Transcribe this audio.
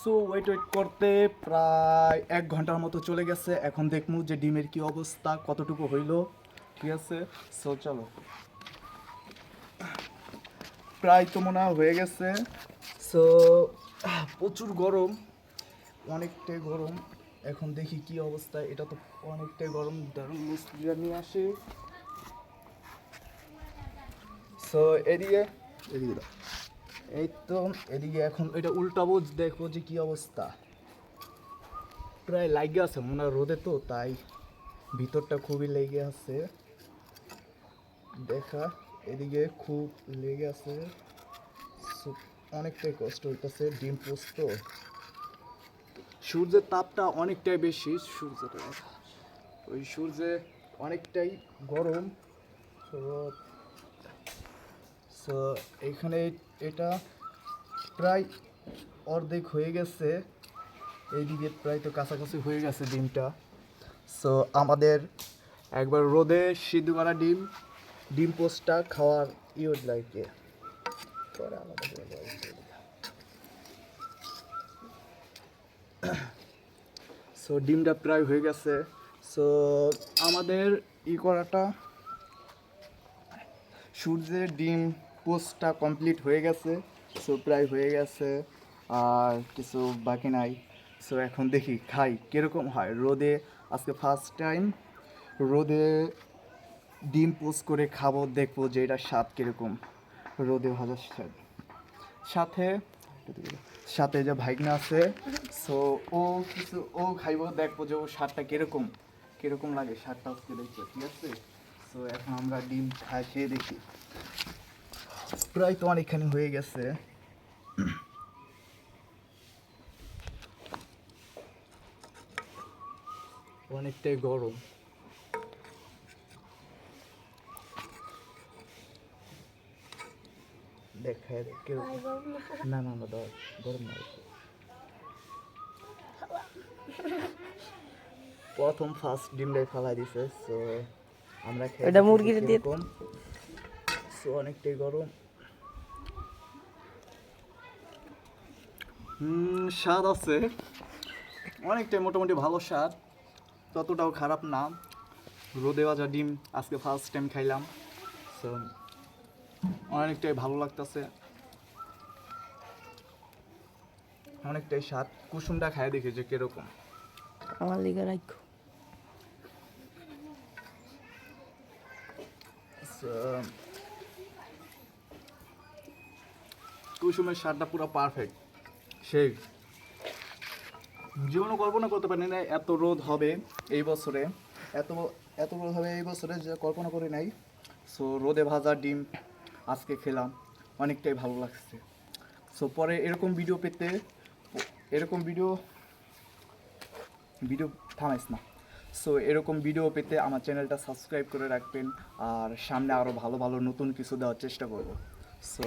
So wait wait করতে প্রায় এক ঘণ্টার মতো চলে গেছে। এখন দেখমু যে ডিমের কি অবস্থা, কতটুকু হইল। ঠিক আছে? সো চলো। প্রায় তো মনে হয় গেছে। সো প্রচুর গরম, অনেকটাই গরম। এখন দেখি কি অবস্থা, এটা তো অনেকটাই গরম। দারুণ মুসলিরা নিয়ে আসে। সো এদিকে? এদিকে। এই তো, এদিকে এখন এটা উল্টাবো দেখব যে কি অবস্থা। প্রায় লাগে আছে, মনে হয় রোদে তো, তাই ভিতরটা খুবই লেগে আছে। দেখা, এদিকে খুব লেগে আছে। অনেকটাই কষ্ট হইতেছে, ডিম পোস্ত। সূর্যের তাপটা অনেকটাই বেশি সূর্যটা ওই সূর্যে অনেকটাই গরম। সো এখানে এটা প্রায় অর্ধেক হয়ে গেছে। এইদিকে প্রায় তো কাছাকাছি হয়ে গেছে ডিমটা। সো আমাদের একবার রোদে সিদ্ধ করা ডিম ডিম পোস্টটা খাওয়ার ইউড লাগে। সো ডিমটা প্রায় হয়ে গেছে। সো আমাদের ই করাটা সূর্যের ডিম পোস্টটা কমপ্লিট হয়ে গেছে সো প্রায় হয়ে গেছে, আর কিছু বাকি নাই। সো এখন দেখি খাই, কীরকম হয়। রোদে আজকে ফার্স্ট টাইম রোদে ডিম পোস্ট করে খাব, দেখব যে এটা স্বাদ কীরকম। রোদে ভাজার স্বাদ। সাথে সাথে যে ভাইগনা আছে সো ও কিছু, ও খাইবো, দেখব যে ও স্বাদটা কীরকম। কীরকম লাগে, স্বাদটা আজকে দেখব ঠিক আছে? সো এখন আমরা ডিম খাই খেয়ে দেখি। প্রায় তো অনেকখানি হয়ে গেছে। অনেকটাই গরম। দেখায় না। না না দাও গরম না। প্রথম ফার্স্ট ডিমটাই ফালাই দিছে সো আমরা এটা মুরগির দিয়ে-। সো অনেকটাই গরম। স্বাদ আছে। অনেকটাই মোটামুটি ভালো স্বাদ। ততটাও খারাপ না। রোদে ভাজা ডিম আজকে ফার্স্ট টাইম খাইলাম। সো অনেকটাই ভালো লাগতেছে। অনেকটাই স্বাদ। কুসুমটা খাই দেখি যে কীরকম। আমার লিগে রাখো কুসুমের স্বাদটা পুরো পারফেক্ট সেই জীবনও কল্পনা করতে পারি না এত রোদ হবে এই বছরে, এত এত রোদ হবে এই বছরে যে কল্পনা করি নাই। সো রোদে ভাজা ডিম আজকে খেলাম, অনেকটাই ভালো লাগছে। সো পরে এরকম ভিডিও পেতে, এরকম ভিডিও ভিডিও থামাইস না। সো এরকম ভিডিও পেতে আমার চ্যানেলটা সাবস্ক্রাইব করে রাখবেন, আর সামনে আরও ভালো ভালো নতুন কিছু দেওয়ার চেষ্টা করব। সো